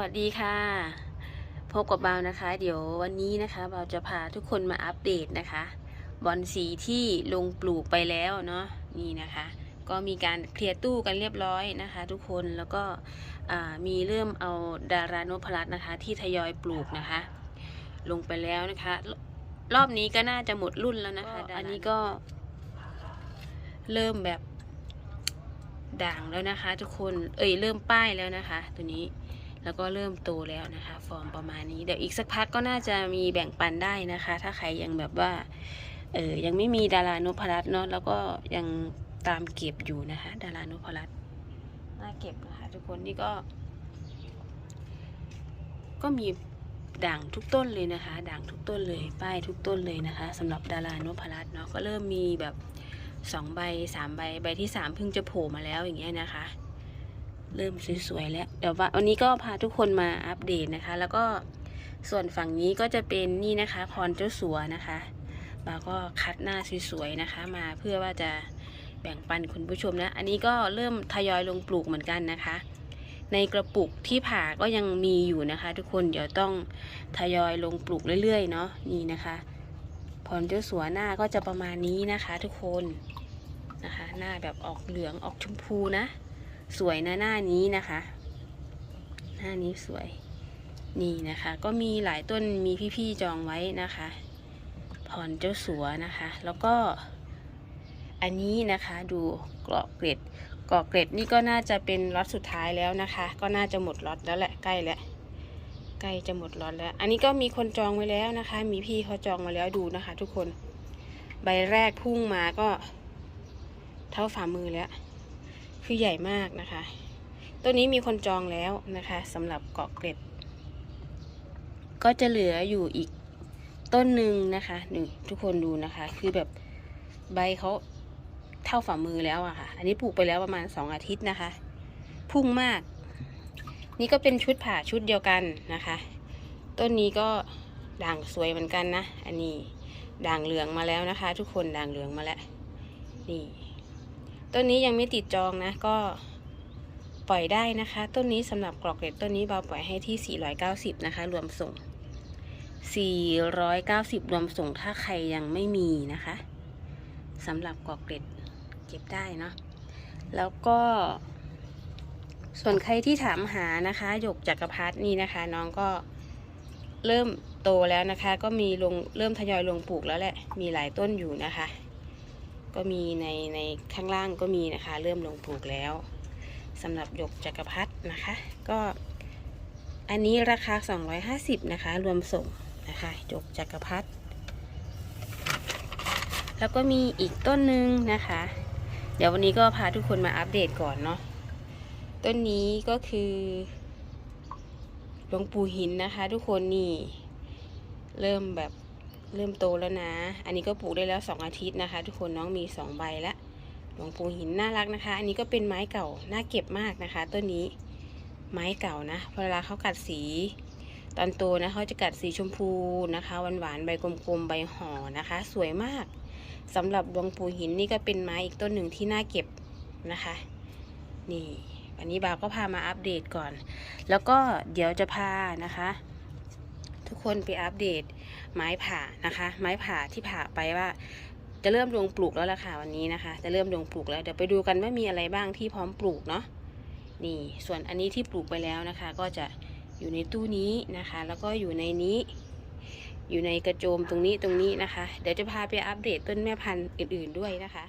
วัสดีค่ะ พบกับเบานะคะ เดี๋ยววันนี้นะคะเบาจะพาทุกคนมาอัปเดตนะคะ บอลสีที่ลงปลูกไปแล้วเนาะนี่นะคะ ก็มีการเคลียร์ตู้กันเรียบร้อยนะคะ ทุกคนแล้วก็อ่ามีเริ่มเอาดารานพลัสนะคะ ที่ทยอยปลูกนะคะ ลงไปแล้วนะคะ รอบนี้ก็น่าจะหมดรุ่นแล้วนะคะ อันนี้ก็เริ่มแบบด่างแล้วนะคะ ทุกคนเอ้ยเริ่มป้ายแล้วนะคะ ตัวนี้ แล้วก็เริ่มโตแล้วนะคะ ฟอร์มประมาณนี้ เดี๋ยวอีกสักพักก็น่าจะมีแบ่งปันได้นะคะ ถ้าใครยังแบบว่า เออยังไม่มีดารานพรัตน์เนาะแล้วก็ยังตามเก็บอยู่นะคะ ดารานพรัตน์น่าเก็บนะคะ ทุกคนนี่ก็ ก็มีด่างทุกต้นเลยนะคะ ด่างทุกต้นเลย ป้ายทุกต้นเลยนะคะสำหรับดารานพรัตน์เนาะก็เริ่มมีแบบสองใบสามใบใบที่สามเพิ่งจะโผล่มาแล้วอย่างเงี้ยนะคะ เริ่มสวยๆแล้ว เดี๋ยวว่าวันนี้ก็พาทุกคนมาอัปเดตนะคะ แล้วก็ส่วนฝั่งนี้ก็จะเป็นนี่นะคะพรเจ้าสัวนะคะบาก็คัดหน้าสวยๆนะคะ มาเพื่อว่าจะแบ่งปันคุณผู้ชมนะ อันนี้ก็เริ่มทยอยลงปลูกเหมือนกันนะคะ ในกระปุกที่ผ่าก็ยังมีอยู่นะคะ ทุกคนเดี๋ยวต้องทยอยลงปลูกเรื่อยๆเนาะนี่นะคะพรเจ้าสัวหน้าก็จะประมาณนี้นะคะ ทุกคนนะคะ หน้าแบบออกเหลืองออกชมพูนะ สวยนะหน้านี้นะคะ หน้านี้สวยนี่นะคะ ก็มีหลายต้นมีพี่ๆจองไว้นะคะพรเจ้าสัวนะคะ แล้วก็อันนี้นะคะดูเกราะเกร็ดเกราะเกร็ดนี่ก็น่าจะเป็นล็อตสุดท้ายแล้วนะคะ ก็น่าจะหมดล็อตแล้วแหละใกล้แล้วใกล้จะหมดล็อตแล้ว อันนี้ก็มีคนจองไว้แล้วนะคะ มีพี่เขาจองมาแล้วดูนะคะ ทุกคน ใบแรกพุ่งมาก็เท่าฝ่ามือแล้ว คือใหญ่มากนะคะ ตัวนี้มีคนจองแล้วนะคะสำหรับเกาะเกร็ด ก็จะเหลืออยู่อีกต้นหนึ่งนะคะนี่ทุกคนดูนะคะ คือแบบใบเขาเท่าฝ่ามือแล้วอะค่ะ อันนี้ปลูกไปแล้วประมาณสองอาทิตย์นะคะ พุ่งมาก นี่ก็เป็นชุดผ่าชุดเดียวกันนะคะ ต้นนี้ก็ด่างสวยเหมือนกันนะ อันนี้ด่างเหลืองมาแล้วนะคะ ทุกคนด่างเหลืองมาแล้ว นี่ ต้นนี้ยังไม่ติดจองนะก็ปล่อยได้นะคะ ต้นนี้สำหรับกรอกเกร็ดต้นนี้เบาปล่อยให้ที่ 490 นะคะ รวมส่ง 490 รวมส่งถ้าใครยังไม่มีนะคะสำหรับกรอกเกร็ดเก็บได้เนาะแล้วก็ ส่วนใครที่ถามหานะคะหยกจักรพรรดินี่นะคะ น้องก็เริ่มโตแล้วนะคะ ก็มีลงเริ่มทยอยลงปลูกแล้วแหละ มีหลายต้นอยู่นะคะ ก็มีในในข้างล่างก็มีนะคะ เริ่มลงปลูกแล้วสำหรับหยกจักรพรรดินะคะ ก็อันนี้ราคา 250 นะคะ รวมส่งนะคะหยกจักรพรรดิแล้วก็มีอีกต้นหนึ่งนะคะ เดี๋ยววันนี้ก็พาทุกคนมาอัปเดตก่อนเนาะต้นนี้ก็คือหลวงปู่หินนะคะ ทุกคนนี่เริ่มแบบ เริ่มโตแล้วนะ อันนี้ก็ปลูกได้แล้ว 2 อาทิตย์นะคะ ทุกคนน้องมี 2 ใบแล้วหลวงปู่หินน่ารักนะคะ อันนี้ก็เป็นไม้เก่าน่าเก็บมากนะคะ ต้นนี้ไม้เก่านะเวลาเขากัดสี ตอนโตนะเขาจะกัดสีชมพูนะคะหวานหวานๆใบกลมๆใบห่อนะคะ สวยมากสำหรับหลวงปู่หินนี่ก็เป็นไม้อีกต้นหนึ่งที่น่าเก็บนะคะ นี่ อันนี้บาวก็พามาอัปเดตก่อน แล้วก็เดี๋ยวจะพานะคะ ทุกคนไปอัปเดต ไม้ผ่านะคะ ไม้ผ่าที่ผ่าไปว่า จะเริ่มลงปลูกแล้วล่ะค่ะวันนี้นะคะ จะเริ่มลงปลูกแล้วเดี๋ยวไปดูกันว่ามีอะไรบ้างที่พร้อมปลูกเนาะนี่ส่วนอันนี้ที่ปลูกไปแล้วนะคะ ก็จะอยู่ในตู้นี้นะคะ แล้วก็อยู่ในนี้ อยู่ในกระโจมตรงนี้ตรงนี้นะคะ เดี๋ยวจะพาไปอัปเดตต้นแม่พันธุ์อื่น ๆด้วยนะคะ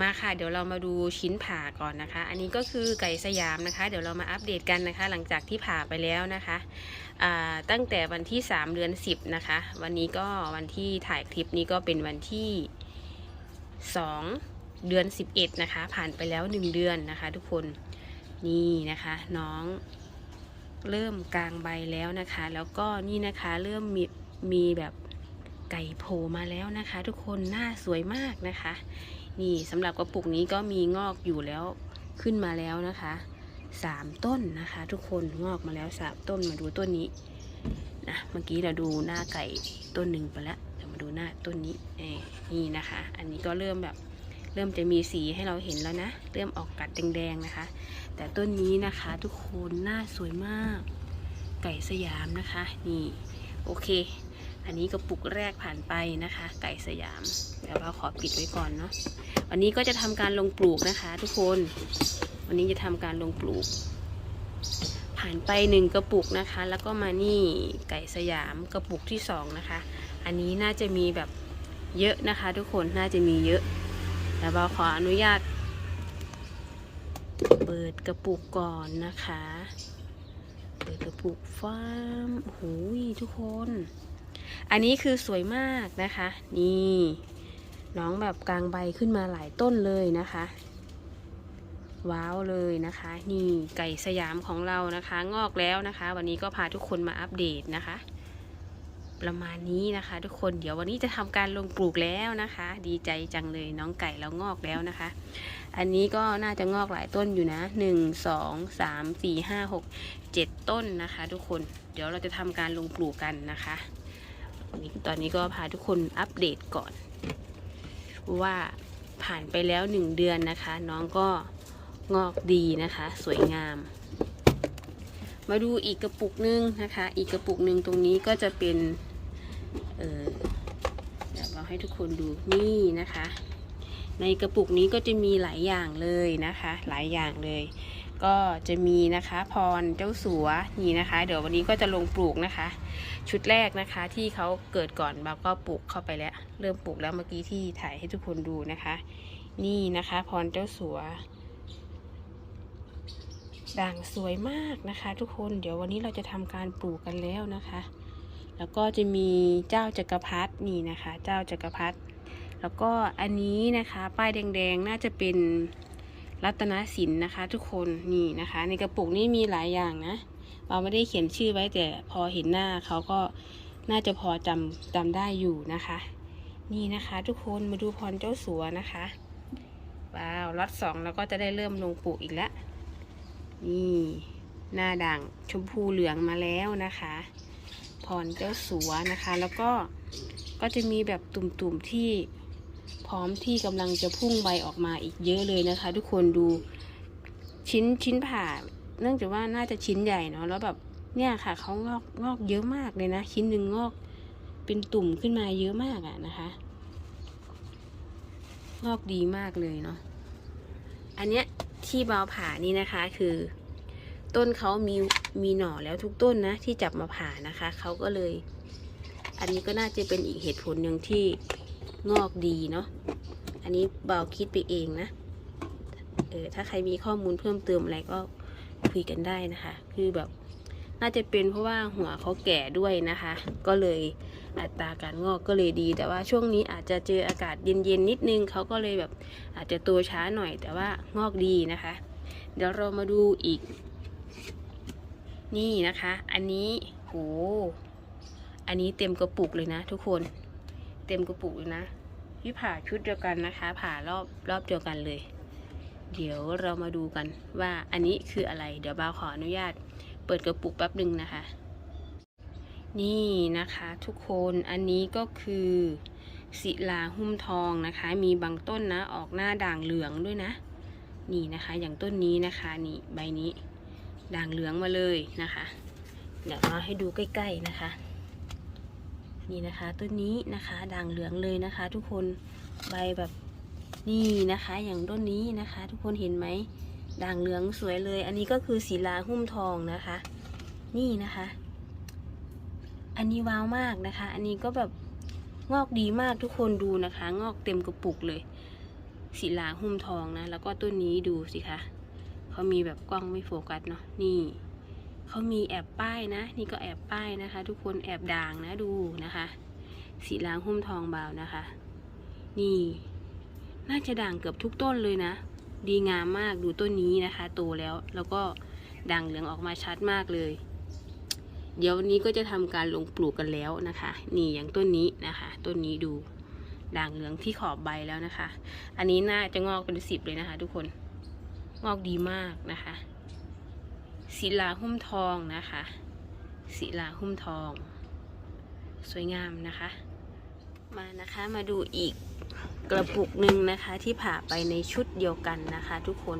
มาค่ะ เดี๋ยวเรามาดูชิ้นผ่าก่อนนะคะ อันนี้ก็คือไก่สยามนะคะ เดี๋ยวเรามาอัปเดตกันนะคะ หลังจากที่ผ่าไปแล้วนะคะตั้งแต่วันที่ 3 เดือน 10 นะคะ วันนี้ก็วันที่ถ่ายคลิปนี้ก็เป็นวันที่ 2 เดือน 11 นะคะ ผ่านไปแล้ว 1 เดือนนะคะ ทุกคนนี่นะคะ น้องเริ่มกลางใบแล้วนะคะ แล้วก็นี่นะคะเริ่มมีมีแบบไก่โผล่มาแล้วนะคะ ทุกคนหน้าสวยมากนะคะ นี่สำหรับกระปุกนี้ก็มีงอกอยู่แล้วขึ้นมาแล้วนะคะสามต้นนะคะ ทุกคนงอกมาแล้วสามต้นมาดูต้นนี้นะเมื่อกี้เราดูหน้าไก่ต้นหนึ่งไปแล้วเดี๋ยวมาดูหน้าต้นนี้เอนี่นะคะ อันนี้ก็เริ่มแบบเริ่มจะมีสีให้เราเห็นแล้วนะ เริ่มออกกัดแดงๆนะคะ แต่ต้นนี้นะคะทุกคนหน้าสวยมาก ไก่สยามนะคะ นี่โอเค อันนี้กระปุกแรกผ่านไปนะคะ ไก่สยามเดี๋ยวเราขอปิดไว้ก่อนเนาะวันนี้ก็จะทำการลงปลูกนะคะ ทุกคน วันนี้จะทำการลงปลูก ผ่านไปหนึ่งกระปุกนะคะ แล้วก็มานี่ไก่สยามกระปุกที่สองนะคะ อันนี้น่าจะมีแบบเยอะนะคะ ทุกคนน่าจะมีเยอะแต่เราขออนุญาต เปิดกระปุกก่อนนะคะ เปิดกระปุกฟ้ามโอ้โหทุกคน อันนี้คือสวยมากนะคะ นี่น้องแบบกลางใบขึ้นมาหลายต้นเลยนะคะ ว้าวเลยนะคะ นี่ไก่สยามของเรานะคะ งอกแล้วนะคะ วันนี้ก็พาทุกคนมาอัปเดตนะคะ ประมาณนี้นะคะ ทุกคนเดี๋ยววันนี้จะทำการลงปลูกแล้วนะคะ ดีใจจังเลยน้องไก่เรางอกแล้วนะคะ อันนี้ก็น่าจะงอกหลายต้นอยู่นะหนึ่งสองสามสี่ห้าหกเจ็ดต้นนะคะ ทุกคนเดี๋ยวเราจะทำการลงปลูกกันนะคะ ตอนนี้ก็พาทุกคนอัปเดตก่อน ว่าผ่านไปแล้วหนึ่งเดือนนะคะ น้องก็งอกดีนะคะ สวยงาม มาดูอีกกระปุกนึงนะคะ อีกกระปุกหนึ่งตรงนี้ก็จะเป็น เออเดี๋ยวเราให้ทุกคนดูนี่นะคะ ในกระปุกนี้ก็จะมีหลายอย่างเลยนะคะ หลายอย่างเลย ก็จะมีนะคะพรเจ้าสัวนี่นะคะ เดี๋ยววันนี้ก็จะลงปลูกนะคะ ชุดแรกนะคะที่เขาเกิดก่อนเราก็ปลูกเข้าไปแล้ว เริ่มปลูกแล้วเมื่อกี้ที่ถ่ายให้ทุกคนดูนะคะ นี่นะคะพรเจ้าสัวด่างสวยมากนะคะ ทุกคนเดี๋ยววันนี้เราจะทำการปลูกกันแล้วนะคะ แล้วก็จะมีเจ้าจักรพรรดินี่นะคะ เจ้าจักรพรรดิแล้วก็อันนี้นะคะ ป้ายแดงๆน่าจะเป็น รัตนสินนะคะ ทุกคนนี่นะคะ ในกระปุกนี้มีหลายอย่างนะ เราไม่ได้เขียนชื่อไว้แต่พอเห็นหน้าเขาก็น่าจะพอจำจำได้อยู่นะคะ นี่นะคะ ทุกคนมาดูพรเจ้าสัวนะคะว้าวล็อตสองเราก็จะได้เริ่มลงปลูกอีกแล้วนี่หน้าด่างชมพูเหลืองมาแล้วนะคะ พรเจ้าสัวนะคะ แล้วก็ก็จะมีแบบตุ่มๆที่ พร้อมที่กำลังจะพุ่งใบออกมาอีกเยอะเลยนะคะ ทุกคนดูชิ้นชิ้นผ่า เนื่องจากว่าน่าจะชิ้นใหญ่เนาะแล้วแบบเนี่ยค่ะเขางอกงอกเยอะมากเลยนะชิ้นหนึ่งงอกเป็นตุ่มขึ้นมาเยอะมากอะนะคะ งอกดีมากเลยเนาะอันเนี้ยที่เบาผ่านี่นะคะคือ ต้นเขามีมีหน่อแล้วทุกต้นนะที่จับมาผ่านะคะเขาก็เลย อันนี้ก็น่าจะเป็นอีกเหตุผลหนึ่งที่ งอกดีเนาะ อันนี้เบาคิดไปเองนะ เออถ้าใครมีข้อมูลเพิ่มเติมอะไรก็คุยกันได้นะคะ คือแบบน่าจะเป็นเพราะว่าหัวเขาแก่ด้วยนะคะ ก็เลยอัตราการงอกก็เลยดี แต่ว่าช่วงนี้อาจจะเจออากาศเย็นๆนิดนึงเขาก็เลยแบบอาจจะโตช้าหน่อยแต่ว่างอกดีนะคะ เดี๋ยวเรามาดูอีก นี่นะคะ อันนี้โหอันนี้เต็มกระปุกเลยนะ ทุกคน เต็มกระปุกเลยนะ ที่ผ่าชุดเดียวกันนะคะ ผ่ารอบรอบเดียวกันเลย เดี๋ยวเรามาดูกันว่าอันนี้คืออะไร เดี๋ยวบาวขออนุญาต เปิดกระปุกแป๊บหนึ่งนะคะ นี่นะคะทุกคนอันนี้ก็คือศิลาหุ้มทองนะคะ มีบางต้นนะออกหน้าด่างเหลืองด้วยนะ นี่นะคะ อย่างต้นนี้นะคะนี่ใบนี้ ด่างเหลืองมาเลยนะคะ เดี๋ยวมาให้ดูใกล้ ๆนะคะ นี่นะคะต้นนี้นะคะด่างเหลืองเลยนะคะ ทุกคนใบแบบนี่นะคะ อย่างต้นนี้นะคะ ทุกคนเห็นไหมด่างเหลืองสวยเลย อันนี้ก็คือศิลาหุ้มทองนะคะ นี่นะคะ อันนี้ว้าวมากนะคะ อันนี้ก็แบบงอกดีมากทุกคนดูนะคะ งอกเต็มกระปุกเลยศิลาหุ้มทองนะ แล้วก็ต้นนี้ดูสิคะเขามีแบบกล้องไม่โฟกัสเนาะนี่ เขามีแอบป้ายนะ นี่ก็แอบป้ายนะคะ ทุกคนแอบด่างนะดูนะคะ สีล้างหุ้มทองเบานะคะ นี่ น่าจะด่างเกือบทุกต้นเลยนะ ดีงามมากดูต้นนี้นะคะ โตแล้วแล้วก็ด่างเหลืองออกมาชัดมากเลย เดี๋ยววันนี้ก็จะทำการลงปลูกกันแล้วนะคะ นี่อย่างต้นนี้นะคะ ต้นนี้ดูด่างเหลืองที่ขอบใบแล้วนะคะ อันนี้น่าจะงอกเป็นสิบเลยนะคะ ทุกคน งอกดีมากนะคะ ศิลาหุ้มทองนะคะศิลาหุ้มทอง สวยงามนะคะ มานะคะมาดูอีกกระปุกหนึ่งนะคะที่ผ่าไปในชุดเดียวกันนะคะ ทุกคน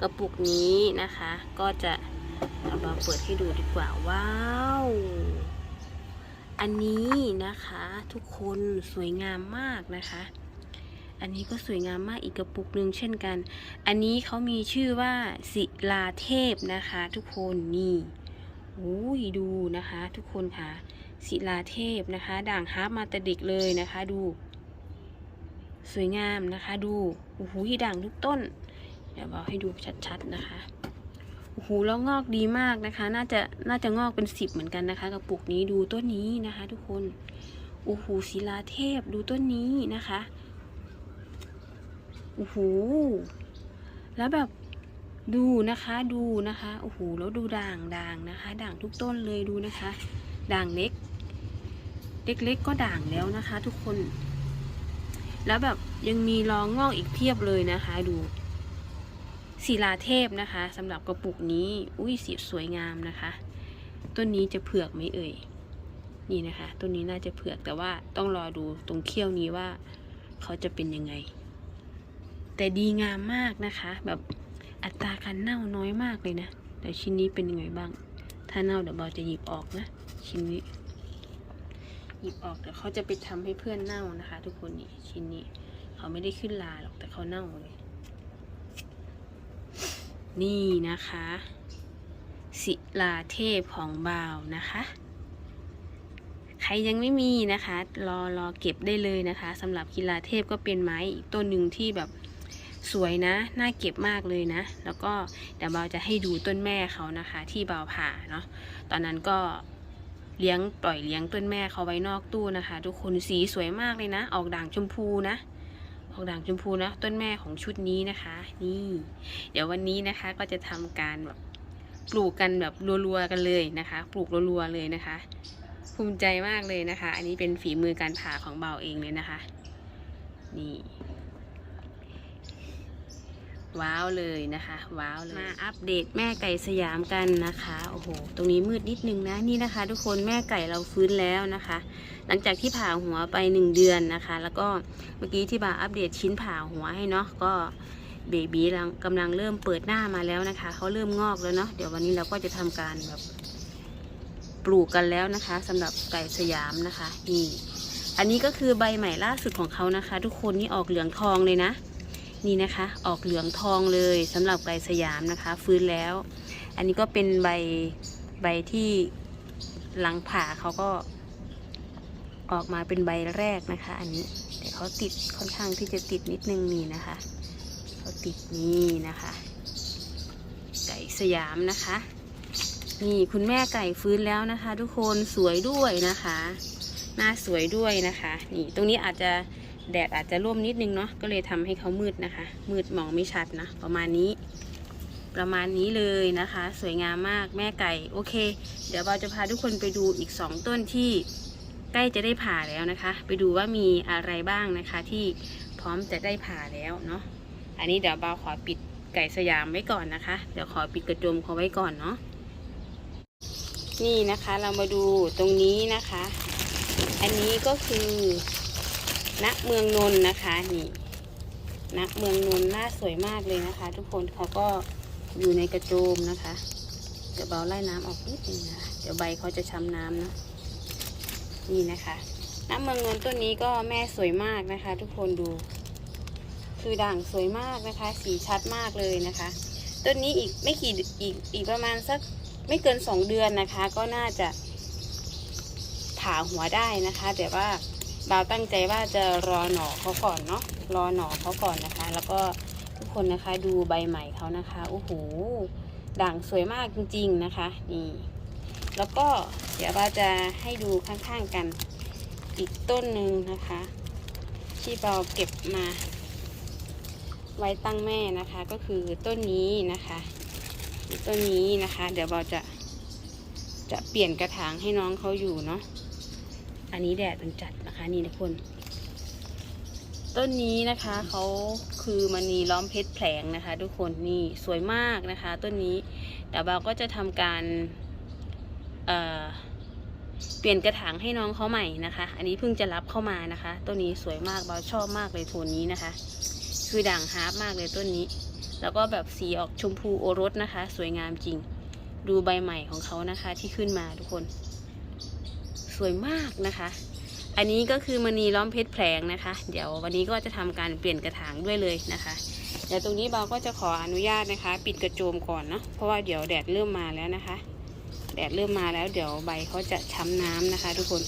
กระปุกนี้นะคะ ก็จะเอามาเปิดให้ดูดีกว่าว้าวอันนี้นะคะทุกคนสวยงามมากนะคะ อันนี้ก็สวยงามมากอีกกระปุกหนึ่งเช่นกัน อันนี้เขามีชื่อว่าศิลาเทพนะคะ ทุกคนนี่โอ้ยดูนะคะ ทุกคนค่ะศิลาเทพนะคะ ด่างฮาร์ปมาแต่เด็กเลยนะคะดู สวยงามนะคะ ดูโอ้โหด่างทุกต้น เดี๋ยวบอกให้ดูชัดๆนะคะโอ้โหแล้วงอกดีมากนะคะ น่าจะน่าจะงอกเป็นสิบเหมือนกันนะคะกระปุกนี้ดูต้นนี้นะคะ ทุกคนโอ้โหศิลาเทพดูต้นนี้นะคะ โอ้โหแล้วแบบดูนะคะดูนะคะโอ้โหแล้วดูด่างด่างนะคะ ด่างทุกต้นเลยดูนะคะ ด่างเล็ก เล็กๆก็ด่างแล้วนะคะ ทุกคน แล้วแบบยังมีรองงอกอีกเพียบเลยนะคะ ดูศิลาเทพนะคะสำหรับกระปุกนี้อุ้ยสีสวยงามนะคะ ต้นนี้จะเผือกไหมเอ่ยนี่นะคะต้นนี้น่าจะเผือกแต่ว่าต้องรอดูตรงเขี้ยวนี้ว่า เขาจะเป็นยังไง แต่ดีงามมากนะคะ แบบอัตราการเน่าน้อยมากเลยนะแต่ชิ้นนี้เป็นยังไงบ้าง ถ้าเน่าเดี๋ยวเบาจะหยิบออกนะ ชิ้นนี้ หยิบออกเดี๋ยวเขาจะไปทำให้เพื่อนเน่านะคะ ทุกคนนี่ชิ้นนี้ เขาไม่ได้ขึ้นลาหรอกแต่เขาเน่าเลย นี่นะคะ ศิลาเทพของบ่าวนะคะใครยังไม่มีนะคะ รอรอเก็บได้เลยนะคะสำหรับกีฬาเทพก็เป็นไม้อีกต้นหนึ่งที่แบบ สวยนะ น่าเก็บมากเลยนะ แล้วก็เดี๋ยวเบาจะให้ดูต้นแม่เขานะคะ ที่เบาผ่าเนาะ ตอนนั้นก็เลี้ยงปล่อยเลี้ยงต้นแม่เขาไว้นอกตู้นะคะ ทุกคนสีสวยมากเลยนะ ออกด่างชมพูนะ ออกด่างชมพูนะ ต้นแม่ของชุดนี้นะคะ นี่ เดี๋ยววันนี้นะคะก็จะทำการแบบปลูกกันแบบรัวๆกันเลยนะคะ ปลูกรัวๆเลยนะคะ ภูมิใจมากเลยนะคะ อันนี้เป็นฝีมือการผ่าของเบาเองเลยนะคะ นี่ ว้าวเลยนะคะว้าวเลยมาอัปเดตแม่ไก่สยามกันนะคะโอ้โหตรงนี้มืดนิดนึงนะนี่นะคะ ทุกคนแม่ไก่เราฟื้นแล้วนะคะ หลังจากที่ผ่าหัวไปหนึ่งเดือนนะคะ แล้วก็เมื่อกี้ที่บาอัปเดตชิ้นผ่าหัวให้เนาะก็เบบีกำลังเริ่มเปิดหน้ามาแล้วนะคะเขาเริ่มงอกแล้วเนาะเดี๋ยววันนี้เราก็จะทำการแบบปลูกกันแล้วนะคะสำหรับไก่สยามนะคะนี่อันนี้ก็คือใบใหม่ล่าสุดของเขานะคะ ทุกคนนี่ออกเหลืองทองเลยนะ นี่นะคะ ออกเหลืองทองเลยสำหรับไก่สยามนะคะ ฟื้นแล้ว อันนี้ก็เป็นใบใบที่หลังผ่าเขาก็ออกมาเป็นใบแรกนะคะ อันนี้แต่เขาติดค่อนข้างที่จะติดนิดนึงนี่นะคะเขาติดนี่นะคะ ไก่สยามนะคะ นี่คุณแม่ไก่ฟื้นแล้วนะคะ ทุกคนสวยด้วยนะคะ หน้าสวยด้วยนะคะ นี่ตรงนี้อาจจะ แดดอาจจะร่วมนิดนึงเนาะก็เลยทำให้เขามืดนะคะ มืดมองไม่ชัดนะประมาณนี้ ประมาณนี้เลยนะคะ สวยงามมากแม่ไก่โอเค เดี๋ยวเราจะพาทุกคนไปดูอีกสองต้นที่ใกล้จะได้ผ่าแล้วนะคะ ไปดูว่ามีอะไรบ้างนะคะที่พร้อมจะได้ผ่าแล้วเนาะอันนี้เดี๋ยวเบาขอปิดไก่สยามไว้ก่อนนะคะ เดี๋ยวขอปิดกระโจมเขาไว้ก่อนเนาะนี่นะคะเรามาดูตรงนี้นะคะ อันนี้ก็คือ ณเมืองนนท์นะคะนี่ณเมืองนนท์หน้าสวยมากเลยนะคะ ทุกคนเขาก็อยู่ในกระโจมนะคะเดี๋ยวเบาไล่น้ำออกนิดนึงนะคะเดี๋ยวใบเขาจะช้ำน้ำเนะนี่นะคะณเมืองนนท์ต้นนี้ก็แม่สวยมากนะคะ ทุกคนดู คือด่างสวยมากนะคะ สีชัดมากเลยนะคะต้นนี้อีกไม่กี่อีกอีกประมาณสักไม่เกินสองเดือนนะคะ ก็น่าจะผ่าหัวได้นะคะ แต่ว่า บาตั้งใจว่าจะรอหน่อเขาก่อนเนาะรอหน่อเขาก่อนนะคะ แล้วก็ทุกคนนะคะดูใบใหม่เขานะคะโอ้โหด่างสวยมากจริง ๆนะคะนี่แล้วก็เดี๋ยวเราจะให้ดูข้างๆกันอีกต้นหนึ่งนะคะ ที่เราเก็บมา ไว้ตั้งแม่นะคะก็คือต้นนี้นะคะต้นนี้นะคะ เดี๋ยวเราจะจะเปลี่ยนกระถางให้น้องเขาอยู่เนาะอันนี้แดดมันจัด นี่ทุกคน ต้นนี้นะคะเขาคือมันมีล้อมเพชรแผลงนะคะ ทุกคนนี่สวยมากนะคะ ต้นนี้เดี๋ยวเราก็จะทำการเเปลี่ยนกระถางให้น้องเขาใหม่นะคะ อันนี้เพิ่งจะรับเข้ามานะคะ ต้นนี้สวยมากเบาชอบมากเลยโทนนี้นะคะ คือด่างฮาร์ปมากเลยต้นนี้ แล้วก็แบบสีออกชมพูโอรสนะคะ สวยงามจริง ดูใบใหม่ของเขานะคะที่ขึ้นมาทุกคน สวยมากนะคะ อันนี้ก็คือมณีล้อมเพชรแผลงนะคะ เดี๋ยววันนี้ก็จะทำการเปลี่ยนกระถางด้วยเลยนะคะ เดี๋ยวตรงนี้เบาก็จะขออนุญาตนะคะ ปิดกระโจมก่อนเนาะเพราะว่าเดี๋ยวแดดเริ่มมาแล้วนะคะ แดดเริ่มมาแล้วเดี๋ยวใบเขาจะช้ำน้ำนะคะ ทุกคน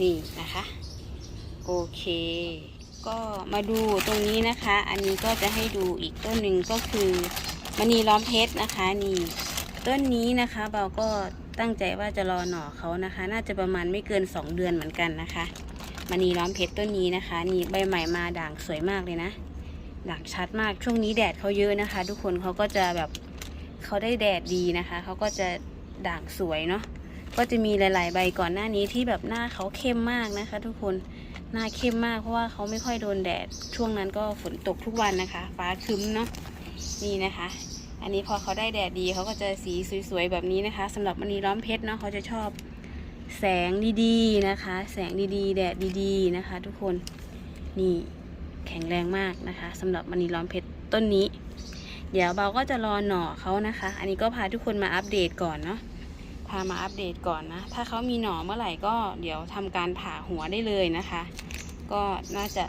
นี่นะคะ โอเค ก็มาดูตรงนี้นะคะ อันนี้ก็จะให้ดูอีกต้นหนึ่งก็คือมณีล้อมเพชรนะคะนี่ ต้นนี้นะคะเบาก็ตั้งใจว่าจะรอหน่อเขานะคะ น่าจะประมาณไม่เกิน 2 เดือนเหมือนกันนะคะมณีล้อมเพชรต้นนี้นะคะ นี่ใบใหม่มาด่างสวยมากเลยนะด่างชัดมากช่วงนี้แดดเขาเยอะนะคะ ทุกคนเขาก็จะแบบเขาได้แดดดีนะคะเขาก็จะด่างสวยเนาะก็จะมีหลาย ๆ ใบก่อนหน้านี้ที่แบบหน้าเขาเข้มมากนะคะ ทุกคนหน้าเข้มมากเพราะว่าเขาไม่ค่อยโดนแดด ช่วงนั้นก็ฝนตกทุกวันนะคะ ฟ้าครึ้มเนาะนี่นะคะ อันนี้พอเขาได้แดดดีเขาก็จะสีสวยๆแบบนี้นะคะสำหรับมณีล้อมเพชรเนาะเขาจะชอบแสงดีๆนะคะ แสงดีๆ แดดดีๆนะคะ ทุกคนนี่แข็งแรงมากนะคะสำหรับมณีล้อมเพชรต้นนี้ เดี๋ยวเบาก็จะรอหน่อเขานะคะ อันนี้ก็พาทุกคนมาอัปเดตก่อนเนาะพามาอัปเดตก่อนนะถ้าเขามีหน่อเมื่อไหร่ก็เดี๋ยวทำการผ่าหัวได้เลยนะคะ ก็น่าจะ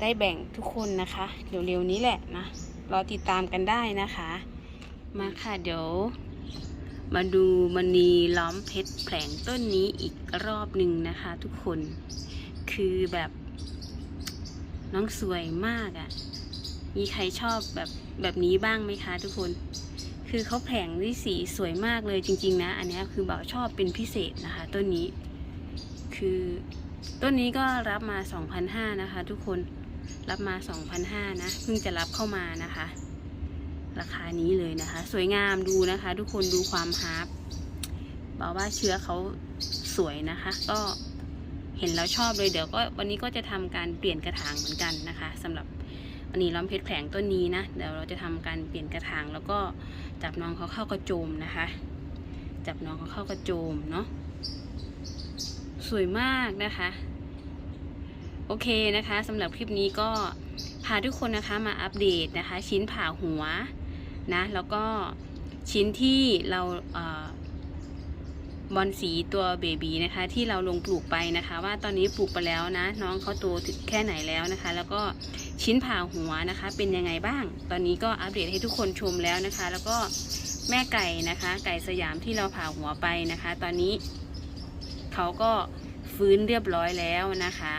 ได้แบ่งทุกคนนะคะเร็วๆนี้แหละนะ รอติดตามกันได้นะคะ มาค่ะเดี๋ยว มาดูมณีล้อมเพชรแผลงต้นนี้อีกรอบหนึ่งนะคะทุกคนคือแบบน้องสวยมากอะ่ะ มีใครชอบแบบแบบนี้บ้างไหมคะทุกคน คือเขาแผลงด้วยสีสวยมากเลยจริง ๆ นะ อันนี้คือเบาวชอบเป็นพิเศษนะคะต้นนี้ คือต้นนี้ก็รับมา 2,500นะคะทุกคน รับมา 2,500 นะ เพิ่งจะรับเข้ามานะคะ ราคานี้เลยนะคะ สวยงามดูนะคะ ทุกคนดูความฮาร์ปบอกว่าเชื้อเขาสวยนะคะ ก็เห็นแล้วชอบเลยเดี๋ยวก็วันนี้ก็จะทำการเปลี่ยนกระถางเหมือนกันนะคะสำหรับวันนี้ล้อมเพชรแผลงต้นนี้นะเดี๋ยวเราจะทำการเปลี่ยนกระถางแล้วก็จับน้องเขาเข้ากระโจมนะคะ จับน้องเขาเข้ากระโจมเนาะสวยมากนะคะ โอเคนะคะสำหรับคลิปนี้ก็พาทุกคนนะคะมาอัปเดตนะคะ ชิ้นผ่าหัวนะแล้วก็ชิ้นที่เราเออบอลสีตัวเบบีนะคะ ที่เราลงปลูกไปนะคะ ว่าตอนนี้ปลูกไปแล้วนะ น้องเขาโตถึงแค่ไหนแล้วนะคะ แล้วก็ชิ้นผ่าหัวนะคะ เป็นยังไงบ้าง ตอนนี้ก็อัปเดตให้ทุกคนชมแล้วนะคะ แล้วก็แม่ไก่นะคะ ไก่สยามที่เราผ่าหัวไปนะคะ ตอนนี้เขาก็ฟื้นเรียบร้อยแล้วนะคะ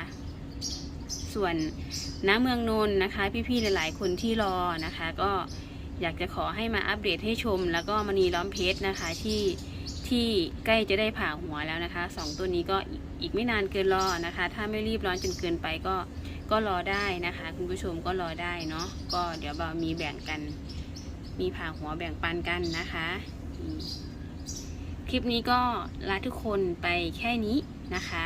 ส่วนน้าเมืองนนท์นะคะ พี่ๆหลายๆคนที่รอนะคะ ก็อยากจะขอให้มาอัปเดตให้ชม แล้วก็มณีล้อมเพชรนะคะที่ที่ใกล้จะได้ผ่าหัวแล้วนะคะสองตัวนี้ก็อีกไม่นานเกินรอนะคะ ถ้าไม่รีบร้อนจนเกินไปก็ก็รอได้นะคะ คุณผู้ชมก็รอได้เนาะก็เดี๋ยวเรามีแบ่งกัน มีผ่าหัวแบ่งปันกันนะคะ คลิปนี้ก็ลาทุกคนไปแค่นี้นะคะ